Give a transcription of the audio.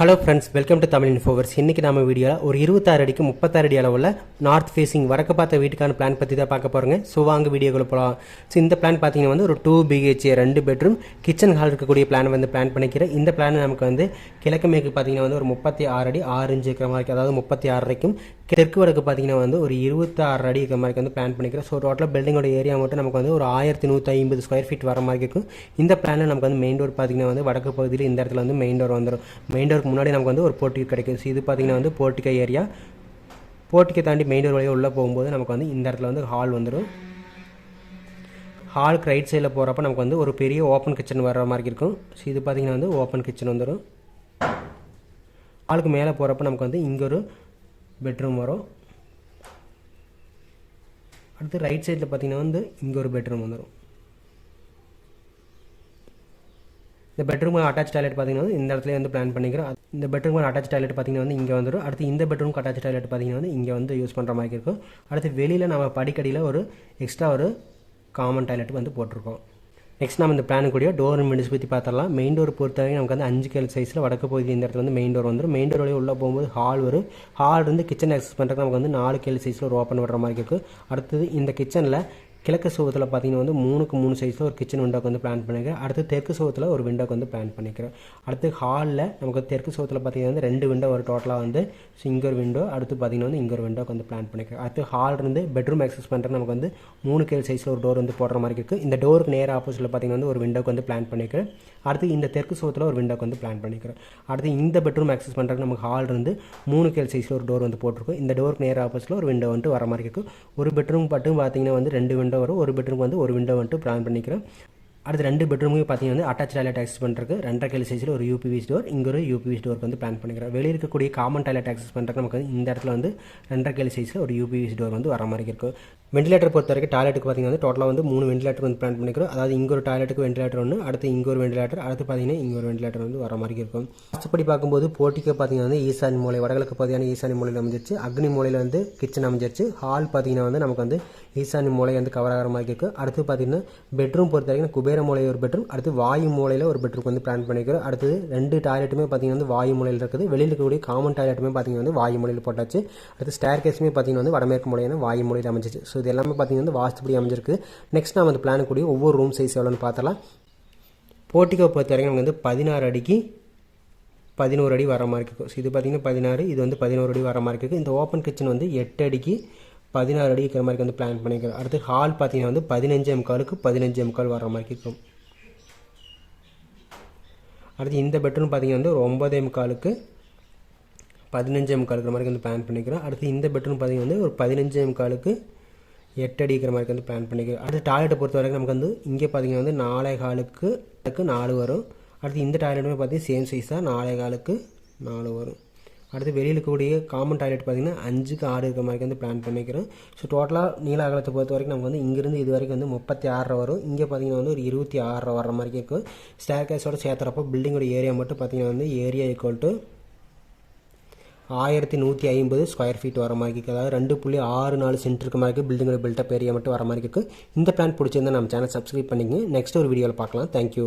Hello friends welcome to Tamil infoverse இன்றைக்கி நம்ம வீடியோவில் ஒரு இருபத்தாறு அடிக்கு முப்பத்தாறு அடி அளவில் நார்த் ஃபேஸிங் வடக்கு பார்த்த வீட்டுக்கான பிளான் பற்றி தான் பார்க்க போகிறோங்க ஸோ வாங்க வீடியோக்குள்ள போகலாம் ஸோ இந்த பிளான் பார்த்தீங்கன்னா வந்து ஒரு டூ பிஹெச்ஏ ரெண்டு பெட்ரூம் கிச்சன் ஹால் இருக்கக்கூடிய பிளான் வந்து பிளான் பண்ணிக்கிறேன். இந்த பிளான் நமக்கு வந்து கிழக்கு மேற்கு பார்த்தீங்கன்னா வந்து ஒரு முப்பத்தி ஆறு அடி ஆறு இன்ச்சு இருக்கிற மாதிரி அதாவது முப்பத்தி ஆறு வரைக்கும் தெற்கு வடக்கு பார்த்தீங்கன்னா வந்து ஒரு இருபத்தாறு அடி இருக்கிற மாதிரி வந்து பிளான் பண்ணிக்கிறோம் ஸோ டோட்டலாக பில்டிங்கோட ஏரியா மட்டும் நமக்கு வந்து ஒரு ஆயிரத்தி நூற்றி ஐம்பது ஸ்கொயர் ஃபீட் வர மாதிரி இருக்கும். இந்த பிளானில் நமக்கு வந்து மெயின் டோர் பார்த்தீங்கன்னா வந்து வடக்கு பகுதியில் இந்த இடத்துல வந்து மெயின் டோர் வந்துடும் மெயின் டோருக்கு முன்னாடி நமக்கு வந்து ஒரு போர்ட்டிகை கிடைக்கும் ஸோ இது பார்த்திங்கன்னா வந்து போர்ட்டிகை ஏரியா. போர்ட்டிகை தாண்டி மெயின் டோர் வழியாக உள்ளே போகும்போது நமக்கு வந்து இந்த இடத்துல வந்து ஹால் வந்துடும் ஹாலுக்கு ரைட் சைடில் போகிறப்ப நமக்கு வந்து ஒரு பெரிய ஓப்பன் கிச்சன் வர்ற மாதிரி இருக்கும். ஸோ இது பார்த்திங்கன்னா வந்து ஓப்பன் கிச்சன் வந்துடும் ஹாலுக்கு மேலே போகிறப்ப நமக்கு வந்து இங்கே ஒரு பெட்ரூம் வரும். அடுத்து ரைட் சைடில் பார்த்தீங்கன்னா வந்து இங்கே ஒரு பெட்ரூம் வந்துடும் இந்த பெட்ரூம் அட்டாச் டாய்லெட் பார்த்தீங்கன்னா வந்து இந்த இடத்துல வந்து பிளான் பண்ணிக்கிறோம். இந்த பெட்ரூம் அட்டாச் டாய்லெட் பார்த்தீங்கன்னா வந்து இங்கே வந்துடும் அடுத்து இந்த பெட்ரூம் அட்டாச் டாய்லெட் பார்த்தீங்கன்னா வந்து இங்கே வந்து யூஸ் பண்ணுற மாதிரி இருக்கும். அடுத்து வெளியில் நம்ம படிக்கடியில் ஒரு எக்ஸ்ட்ரா ஒரு காமன் டாய்லெட் வந்து போட்டிருக்கோம். நெக்ஸ்ட் நம்ம இந்த பிளான் கூட டோர் விண்டோஸ் பற்றி பார்த்தரலாம் மெயின் டோர் பொறுத்தவரைக்கும் நமக்கு வந்து அஞ்சு கேள் சைஸில் வடக்கு பகுதி இந்த இடத்துல வந்து மெயின் டோர் வந்துடும் மெயின் டோர் உள்ளே போகும்போது ஹால் வரும். ஹால் இருந்து கிச்சன் ஆக்சஸ் பண்ணுறதுக்கு நமக்கு வந்து நாலு கேள் சைஸில் ஒரு ஓப்பன் விடுற மாதிரி இருக்குது அடுத்தது இந்த கிச்சனில் கிழக்கு சுவத்தில் பார்த்தீங்கன்னா வந்து மூணுக்கு மூணு சைஸில் ஒரு கிச்சன் விண்டோக்கு வந்து பிளான் பண்ணிக்கிறேன். அடுத்து தெற்கு சுவத்தில் ஒரு விண்டோக்கு வந்து பிளான் பண்ணிக்கிறேன். அடுத்து ஹாலில் நமக்கு தெற்கு சுவத்தில் பார்த்தீங்கன்னா வந்து ரெண்டு விண்டோ ஒரு டோட்டலாக வந்து ஸோ இங்கே ஒரு விண்டோ அடுத்து பார்த்தீங்கன்னா வந்து இங்கே ஒரு விண்டோக்கு வந்து பிளான் பண்ணிக்கிறேன். அடுத்து ஹால் இருந்து பெட்ரூம் ஆக்சஸ் பண்ணுறது நமக்கு வந்து மூணு கேள் சைஸில் ஒரு டோர் வந்து போடுற மாதிரி இருக்குது இந்த டோருக்கு நேர் ஆப்போசிட்டில் பார்த்தீங்கன்னா வந்து ஒரு விண்டோக்கு வந்து பிளான் பண்ணிக்கிறேன். அடுத்து இந்த தெற்கு சுவத்தில் ஒரு விண்டோக்கு வந்து பிளான் பண்ணிக்கிறேன். அடுத்து இந்த பெட்ரூம் ஆக்சஸ் பண்ணுறதுக்கு நமக்கு ஹால் இருந்து மூணு கேள் சைஸில் ஒரு டோர் வந்து போட்டிருக்கோம். இந்த டோருக்கு நேர் ஆப்போசிட்டில் ஒரு விண்டோ வந்துட்டு வர மாதிரி இருக்கும் ஒரு பெட்ரூம் மட்டும் பார்த்தீங்கன்னா வந்து ரெண்டு விண்டோ வரும். ஒரு பெட்ரூம் வந்து ஒரு விண்டோ வந்துட்டு பிளான் பண்ணிக்கிறேன் அடுத்து ரெண்டு பெட்ரூமுக்கு பார்த்தீங்கன்னா வந்து அட்டாச் டாய்லெட் ஆக்சஸ் பண்ணுறதுக்கு ரெண்டரை கிலோ சைஸில் ஒரு யூபிவி டோர் இங்கே ஒரு யூபிவி டோருக்கு வந்து பிளான் பண்ணிக்கிறேன் வெளியே இருக்கக்கூடிய காமன் டாய்லெட் ஆக்சஸ் பண்ணுறதுக்கு நமக்கு வந்து இந்த இடத்துல வந்து ரெண்டரை கிலோ சைஸில் ஒரு யூபிவி டோர் வந்து வர மாதிரி இருக்கும் வெண்டிலேட்டர் பொறுத்த வரைக்கும் டாய்லெட்டுக்கு பார்த்தீங்கன்னா வந்து டோட்டலாக வந்து மூணு வெண்டிலேட்டர் வந்து பிளான் பண்ணிக்கிறோம். அதாவது இங்கே ஒரு டாய்லெட்டுக்கு வெண்டிலேட்டர் ஒன்று அடுத்து இங்கே ஒரு வெண்டிலேட்டர் அடுத்து பார்த்தீங்கன்னா இங்கே ஒரு வெண்டிலேட்டர் வந்து வர மாதிரி இருக்கும். வாஸ்துப்படி பார்க்கும்போது போட்டிக்கு பார்த்தீங்கன்னா வந்து ஈசானி மூலை வடகிழக்கு பகுதியான ஈசானி மூலையில் அமைஞ்சிருச்சு. அக்னி மூலையில் வந்து கிச்சன் அமைஞ்சிருச்சு. ஹால் பார்த்தீங்கன்னா வந்து நமக்கு வந்து ஈசானி மூலை வந்து கவர் ஆகிற மாதிரி இருக்குது அடுத்து பார்த்தீங்கன்னா பெட்ரூம் பொறுத்த வரைக்கும் குபேர மூலை ஒரு பெட்ரூம் அடுத்து வாயு மூலையில் ஒரு பெட்ரூம் வந்து பிளான் பண்ணிக்கிறோம். அடுத்தது ரெண்டு டாய்லெட்டுமே பார்த்தீங்கன்னா வந்து வாயு மூலையில் இருக்குது. வெளியில் இருக்கக்கூடிய காமன் டாய்லெட்டுமே பார்த்தீங்கன்னா வந்து வாயு மூலையில் போட்டாச்சு. அடுத்து ஸ்டேர் கேஸுமே பார்த்தீங்கன்னா வந்து வடமேற்கு மூலையான வாயு மூலையில் அமைஞ்சிச்சு ஸோ இது எல்லாமே பார்த்தீங்கன்னா வந்து வாஸ்துப்படி அமைஞ்சிருக்கு. நெக்ஸ்ட் நம்ம அந்த பிளான் கூடிய ஒவ்வொரு ரூம் சைஸ் எவ்வளோன்னு பார்த்தலாம் போர்ட்டிகோ பொறுத்த வரைக்கும் நமக்கு வந்து பதினாறு அடிக்கு பதினோரு அடி வர மாதிரி இருக்கும் ஸோ இது பார்த்தீங்கன்னா பதினாறு இது வந்து பதினோரு அடி வர மாதிரி இருக்குது இந்த ஓப்பன் கிச்சன் வந்து எட்டு அடிக்கு பதினாறு அடி இருக்கிற மாதிரி வந்து பிளான் பண்ணிக்கிறோம். அடுத்து ஹால் பார்த்தீங்கன்னா வந்து பதினஞ்சு எம்காலுக்கு பதினஞ்சு எம்கால் வர மாதிரி இருக்கும் அடுத்து இந்த பெட்ரூம் பார்த்திங்கன்னா வந்து ஒரு முக்காலுக்கு எம்காலுக்கு பதினஞ்சு எம்காலுக்கிற மாதிரி வந்து பிளான் பண்ணிக்கிறோம். அடுத்து இந்த பெட்ரூம் பார்த்தீங்கன்னா வந்து ஒரு பதினஞ்சு எம்காலுக்கு எட்டு அடிக்கிற மாதிரி வந்து பிளான் பண்ணிக்கிறோம். அடுத்து டாய்லெட்டை பொறுத்த வரைக்கும் நமக்கு வந்து இங்கே பார்த்தீங்கன்னா வந்து நாலே காலுக்கு நாலு வரும். அடுத்து இந்த டாய்லெட்டுமே பார்த்தீங்கன்னா சேம் சைஸ் தான் நாலே காலுக்கு நாலு வரும். அடுத்து வெளியில் இருக்கக்கூடிய காமன் டாய்லெட் பார்த்திங்கன்னா அஞ்சுக்கு ஆறு இருக்கிற மாதிரி வந்து பிளான் பண்ணிக்கிறோம். ஸோ டோட்டலாக நீள அகலத்தை பொறுத்த வரைக்கும் நமக்கு வந்து இங்கேருந்து இது வரைக்கும் வந்து முப்பத்தி ஆறரை வரும். இங்கே பார்த்தீங்கன்னா வந்து ஒரு இருபத்தி ஆறரை வர்ற மாதிரி இருக்கும். ஸ்டேர் கேஸோட சேர்த்துறப்போ பில்டிங்கோட ஏரியா மட்டும் பார்த்தீங்கன்னா வந்து ஏரியா ஈக்குவல் டு ஆயிரத்தி நூற்றி ஐம்பது ஸ்கொயர் ஃபீட் வர மாதிரி இருக்குது அதாவது ரெண்டு புள்ளி ஆறு நாலு சென்ட் இருக்க மாதிரி இருக்குது பில்டிங்கோட பில்டப் ஏரியா மட்டும் வர மாதிரி இருக்குது இந்த பிளான் பிடிச்சிருந்தா நம்ம சேனல் சப்ஸ்கிரைப் பண்ணிக்கங்க. நெக்ஸ்ட் ஒரு வீடியோவில் பார்க்கலாம். தேங்க்யூ